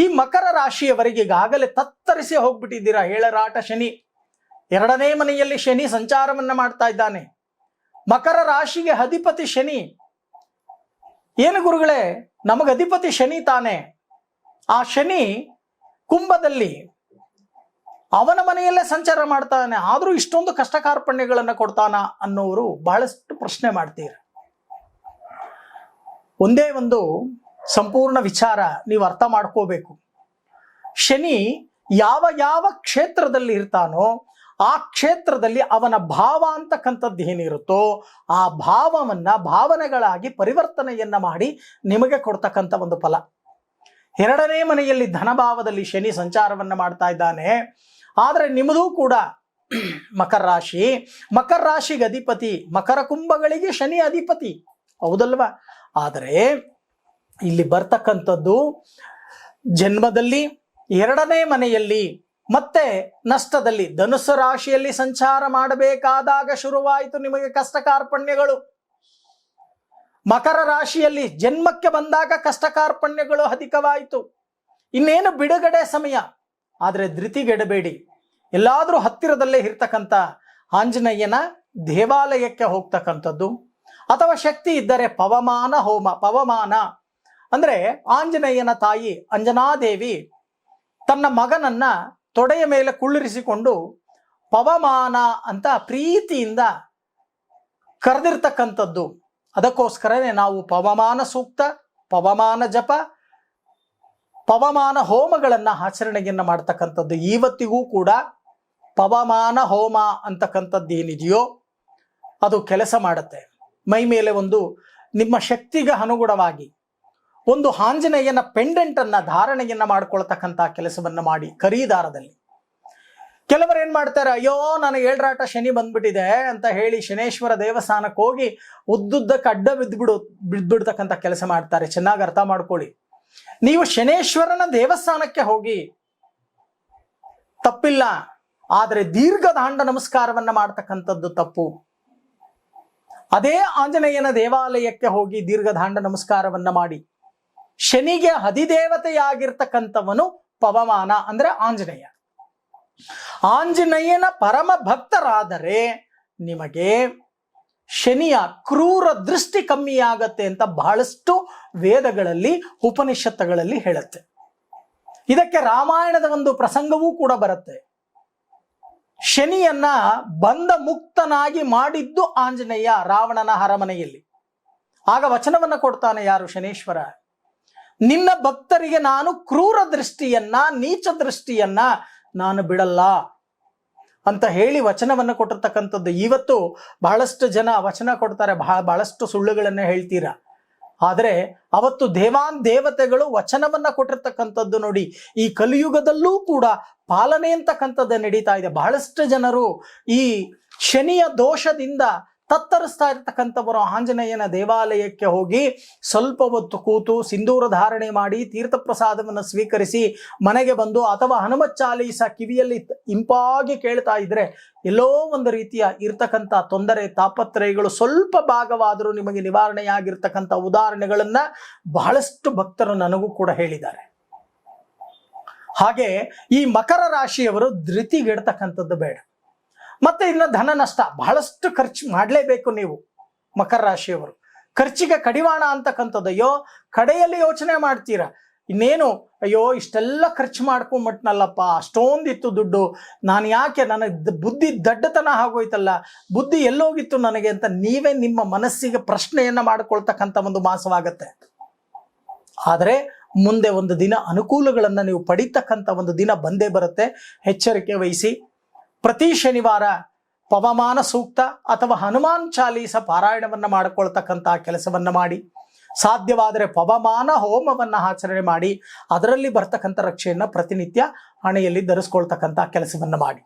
ಈ ಮಕರ ರಾಶಿಯವರಿಗೆ ಈಗಾಗಲೇ ತತ್ತರಿಸಿ ಹೋಗ್ಬಿಟ್ಟಿದ್ದೀರಾ? ಏಳರಾಟ ಶನಿ. ಎರಡನೇ ಮನೆಯಲ್ಲಿ ಶನಿ ಸಂಚಾರವನ್ನ ಮಾಡ್ತಾ ಇದ್ದಾನೆ. ಮಕರ ರಾಶಿಗೆ ಅಧಿಪತಿ ಶನಿ. ಏನು ಗುರುಗಳೇ? ನಮಗೆ ಅಧಿಪತಿ ಶನಿ ತಾನೆ. ಆ ಶನಿ ಕುಂಭದಲ್ಲಿ ಅವನ ಮನೆಯಲ್ಲೇ ಸಂಚಾರ ಮಾಡ್ತಾನೆ. ಆದರೂ ಇಷ್ಟೊಂದು ಕಷ್ಟ ಕಾರ್ಪಣ್ಯಗಳನ್ನು ಕೊಡ್ತಾನ ಅನ್ನೋರು ಬಹಳಷ್ಟು ಪ್ರಶ್ನೆ ಮಾಡ್ತೀರ. ಒಂದೇ ಒಂದು ಸಂಪೂರ್ಣ ವಿಚಾರ ನೀವು ಅರ್ಥ ಮಾಡ್ಕೋಬೇಕು. ಶನಿ ಯಾವ ಯಾವ ಕ್ಷೇತ್ರದಲ್ಲಿ ಇರ್ತಾನೋ ಆ ಕ್ಷೇತ್ರದಲ್ಲಿ ಅವನ ಭಾವ ಅಂತಕ್ಕಂಥದ್ದು ಏನಿರುತ್ತೋ ಆ ಭಾವವನ್ನ, ಭಾವನೆಗಳಾಗಿ ಪರಿವರ್ತನೆಯನ್ನ ಮಾಡಿ ನಿಮಗೆ ಕೊಡ್ತಕ್ಕಂಥ ಒಂದು ಫಲ. ಎರಡನೇ ಮನೆಯಲ್ಲಿ ಧನಭಾವದಲ್ಲಿ ಶನಿ ಸಂಚಾರವನ್ನ ಮಾಡ್ತಾ ಇದ್ದಾನೆ. ಆದರೆ ನಿಮ್ಮದು ಕೂಡ ಮಕರ ರಾಶಿ. ಮಕರ ರಾಶಿಗೆ ಅಧಿಪತಿ, ಮಕರ ಕುಂಭಗಳಿಗೆ ಶನಿ ಅಧಿಪತಿ. ಹೌದಲ್ವಾ? ಆದರೆ ಇಲ್ಲಿ ಬರ್ತಕ್ಕಂಥದ್ದು ಜನ್ಮದಲ್ಲಿ ಎರಡನೇ ಮನೆಯಲ್ಲಿ, ಮತ್ತೆ ನಷ್ಟದಲ್ಲಿ. ಧನುಸ್ಸು ರಾಶಿಯಲ್ಲಿ ಸಂಚಾರ ಮಾಡಬೇಕಾದಾಗ ಶುರುವಾಯಿತು ನಿಮಗೆ ಕಷ್ಟ ಕಾರ್ಪಣ್ಯಗಳು ಮಕರ ರಾಶಿಯಲ್ಲಿ ಜನ್ಮಕ್ಕೆ ಬಂದಾಗ ಕಷ್ಟ ಕಾರ್ಪಣ್ಯಗಳು ಅಧಿಕವಾಯಿತು. ಇನ್ನೇನು ಬಿಡುಗಡೆ ಸಮಯ? ಆದರೆ ಧೃತಿಗೆಡಬೇಡಿ ಎಲ್ಲಾದರೂ ಹತ್ತಿರದಲ್ಲೇ ಇರ್ತಕ್ಕಂಥ ಆಂಜನೇಯನ ದೇವಾಲಯಕ್ಕೆ ಹೋಗ್ತಕ್ಕಂಥದ್ದು. ಅಥವಾ ಶಕ್ತಿ ಇದ್ದರೆ ಪವಮಾನ ಹೋಮ, ಪವಮಾನ. ಅಂದ್ರೆ ಆಂಜನೇಯನ ತಾಯಿ ಅಂಜನಾದೇವಿ ತನ್ನ ಮಗನನ್ನ ತೊಡೆಯ ಮೇಲೆ ಕುಳ್ಳಿರಿಸಿಕೊಂಡು ಪವಮಾನ ಅಂತ ಪ್ರೀತಿಯಿಂದ ಕರೆದಿರ್ತಕ್ಕಂಥದ್ದು. ಅದಕ್ಕೋಸ್ಕರನೇ ನಾವು ಪವಮಾನ ಸೂಕ್ತ, ಪವಮಾನ ಜಪ, ಪವಮಾನ ಹೋಮಗಳನ್ನು ಆಚರಣೆಯನ್ನ ಮಾಡ್ತಕ್ಕಂಥದ್ದು. ಇವತ್ತಿಗೂ ಕೂಡ ಪವಮಾನ ಹೋಮ ಅಂತಕ್ಕಂಥದ್ದು ಏನಿದೆಯೋ ಅದು ಕೆಲಸ ಮಾಡುತ್ತೆ. ಮೈ ಮೇಲೆ ಒಂದು ನಿಮ್ಮ ಶಕ್ತಿಗೆ ಅನುಗುಣವಾಗಿ ಒಂದು ಆಂಜನೇಯನ ಪೆಂಡೆಂಟ್ ಅನ್ನ ಧಾರಣೆಯನ್ನ ಮಾಡ್ಕೊಳ್ತಕ್ಕಂಥ ಕೆಲಸವನ್ನ ಮಾಡಿ ಖರೀದಾರದಲ್ಲಿ. ಕೆಲವರು ಏನ್ ಮಾಡ್ತಾರೆ, ಅಯ್ಯೋ ನನಗೆ ಏಳ್ರಾಟ ಶನಿ ಬಂದ್ಬಿಟ್ಟಿದೆ ಅಂತ ಹೇಳಿ ಶನೇಶ್ವರ ದೇವಸ್ಥಾನಕ್ಕೆ ಹೋಗಿ ಉದ್ದುದ್ದಕ್ಕೆ ಅಡ್ಡ ಬಿದ್ದುಬಿಡು, ಬಿದ್ದುಬಿಡ್ತಕ್ಕಂಥ ಕೆಲಸ ಮಾಡ್ತಾರೆ. ಚೆನ್ನಾಗಿ ಅರ್ಥ ಮಾಡ್ಕೊಳ್ಳಿ. ನೀವು ಶನೇಶ್ವರನ ದೇವಸ್ಥಾನಕ್ಕೆ ಹೋಗಿ ತಪ್ಪಿಲ್ಲ, ಆದರೆ ದೀರ್ಘದಾಂಡ ನಮಸ್ಕಾರವನ್ನ ಮಾಡ್ತಕ್ಕಂಥದ್ದು ತಪ್ಪು. ಅದೇ ಆಂಜನೇಯನ ದೇವಾಲಯಕ್ಕೆ ಹೋಗಿ ದೀರ್ಘದಾಂಡ ನಮಸ್ಕಾರವನ್ನ ಮಾಡಿ. ಶನಿಗೆ ಅಧಿದೇವತೆಯಾಗಿರ್ತಕ್ಕಂಥವನು ಪವಮಾನ ಅಂದ್ರೆ ಆಂಜನೇಯ. ಆಂಜನೇಯನ ಪರಮ ಭಕ್ತರಾದರೆ ನಿಮಗೆ ಶನಿಯ ಕ್ರೂರ ದೃಷ್ಟಿ ಕಮ್ಮಿಯಾಗತ್ತೆ ಅಂತ ಬಹಳಷ್ಟು ವೇದಗಳಲ್ಲಿ, ಉಪನಿಷತ್ತುಗಳಲ್ಲಿ ಹೇಳುತ್ತೆ. ಇದಕ್ಕೆ ರಾಮಾಯಣದ ಒಂದು ಪ್ರಸಂಗವೂ ಕೂಡ ಬರುತ್ತೆ. ಶನಿಯನ್ನ ಬಂದ ಮುಕ್ತನಾಗಿ ಮಾಡಿದ್ದು ಆಂಜನೇಯ ರಾವಣನ ಅರಮನೆಯಲ್ಲಿ. ಆಗ ವಚನವನ್ನ ಕೊಡ್ತಾನೆ ಯಾರು ಶನೇಶ್ವರ? ನಿನ್ನ ಭಕ್ತರಿಗೆ ನಾನು ಕ್ರೂರ ದೃಷ್ಟಿಯನ್ನ, ನೀಚ ದೃಷ್ಟಿಯನ್ನ ನಾನು ಬಿಡಲ್ಲ ಅಂತ ಹೇಳಿ ವಚನವನ್ನು ಕೊಟ್ಟಿರ್ತಕ್ಕಂಥದ್ದು. ಇವತ್ತು ಬಹಳಷ್ಟು ಜನ ವಚನ ಕೊಡ್ತಾರೆ ಬಹಳ ಬಹಳಷ್ಟು ಸುಳ್ಳುಗಳನ್ನು ಹೇಳ್ತೀರಾ? ಆದರೆ ಅವತ್ತು ದೇವಾನ್ ದೇವತೆಗಳು ವಚನವನ್ನ ಕೊಟ್ಟಿರ್ತಕ್ಕಂಥದ್ದು ನೋಡಿ, ಈ ಕಲಿಯುಗದಲ್ಲೂ ಕೂಡ ಪಾಲನೆ ಅಂತಕ್ಕಂಥದ್ದು ನಡೀತಾ ಇದೆ. ಬಹಳಷ್ಟು ಜನರು ಈ ಶನಿಯ ದೋಷದಿಂದ ತತ್ತರಿಸ್ತಾ ಇರತಕ್ಕಂಥವರು ಆಂಜನೇಯನ ದೇವಾಲಯಕ್ಕೆ ಹೋಗಿ ಸ್ವಲ್ಪ ಹೊತ್ತು ಕೂತು ಸಿಂಧೂರ ಧಾರಣೆ ಮಾಡಿ ತೀರ್ಥ ಪ್ರಸಾದವನ್ನು ಸ್ವೀಕರಿಸಿ ಮನೆಗೆ ಬಂದು ಅಥವಾ ಹನುಮತ್ ಚಾಲೀಸ ಕಿವಿಯಲ್ಲಿ ಇಂಪಾಗಿ ಕೇಳ್ತಾ ಇದ್ರೆ ಎಲ್ಲೋ ಒಂದು ರೀತಿಯ ಇರ್ತಕ್ಕಂಥ ತೊಂದರೆ, ತಾಪತ್ರಯಗಳು ಸ್ವಲ್ಪ ಭಾಗವಾದರೂ ನಿಮಗೆ ನಿವಾರಣೆಯಾಗಿರ್ತಕ್ಕಂಥ ಉದಾಹರಣೆಗಳನ್ನು ಬಹಳಷ್ಟು ಭಕ್ತರು ನನಗೂ ಕೂಡ ಹೇಳಿದ್ದಾರೆ. ಹಾಗೆ ಈ ಮಕರ ರಾಶಿಯವರು ಧೃತಿಗೆಡ್ತಕ್ಕಂಥದ್ದು ಬೇಡ. ಮತ್ತೆ ಇನ್ನು ಧನ ನಷ್ಟ ಬಹಳಷ್ಟು ಖರ್ಚು ಮಾಡಲೇಬೇಕು ನೀವು ಮಕರ ರಾಶಿಯವರು. ಖರ್ಚಿಗೆ ಕಡಿವಾಣ ಅಂತಕ್ಕಂಥದ್ದು ಅಯ್ಯೋ ಕಡೆಯಲ್ಲಿ ಯೋಚನೆ ಮಾಡ್ತೀರಾ. ಇನ್ನೇನು, ಅಯ್ಯೋ, ಇಷ್ಟೆಲ್ಲ ಖರ್ಚು ಮಾಡ್ಕೊಂಬಿಟ್ನಲ್ಲಪ್ಪ, ಅಷ್ಟೊಂದಿತ್ತು ದುಡ್ಡು. ನಾನು ಯಾಕೆ, ನನಗೆ ಬುದ್ಧಿ ದಡ್ಡತನ ಆಗೋಯ್ತಲ್ಲ, ಬುದ್ಧಿ ಎಲ್ಲೋಗಿತ್ತು ನನಗೆ ಅಂತ ನೀವೇ ನಿಮ್ಮ ಮನಸ್ಸಿಗೆ ಪ್ರಶ್ನೆಯನ್ನ ಮಾಡಿಕೊಳ್ತಕ್ಕಂಥ ಒಂದು ಮಾಸವಾಗತ್ತೆ. ಆದರೆ, ಮುಂದೆ ಒಂದು ದಿನ ಅನುಕೂಲಗಳನ್ನು ನೀವು ಪಡಿತಕ್ಕಂಥ ಒಂದು ದಿನ ಬಂದೇ ಬರುತ್ತೆ. ಎಚ್ಚರಿಕೆ ವಹಿಸಿ. ಪ್ರತಿ ಶನಿವಾರ ಪವಮಾನ ಸೂಕ್ತ ಅಥವಾ ಹನುಮಾನ್ ಚಾಲೀಸ ಪಾರಾಯಣವನ್ನು ಮಾಡಿಕೊಳ್ತಕ್ಕಂಥ ಕೆಲಸವನ್ನು ಮಾಡಿ, ಸಾಧ್ಯವಾದರೆ ಪವಮಾನ ಹೋಮವನ್ನು ಆಚರಣೆ ಮಾಡಿ, ಅದರಲ್ಲಿ ಬರ್ತಕ್ಕಂಥ ರಕ್ಷೆಯನ್ನು ಪ್ರತಿನಿತ್ಯ ಹಣೆಯಲ್ಲಿ ಧರಿಸ್ಕೊಳ್ತಕ್ಕಂಥ ಕೆಲಸವನ್ನು ಮಾಡಿ.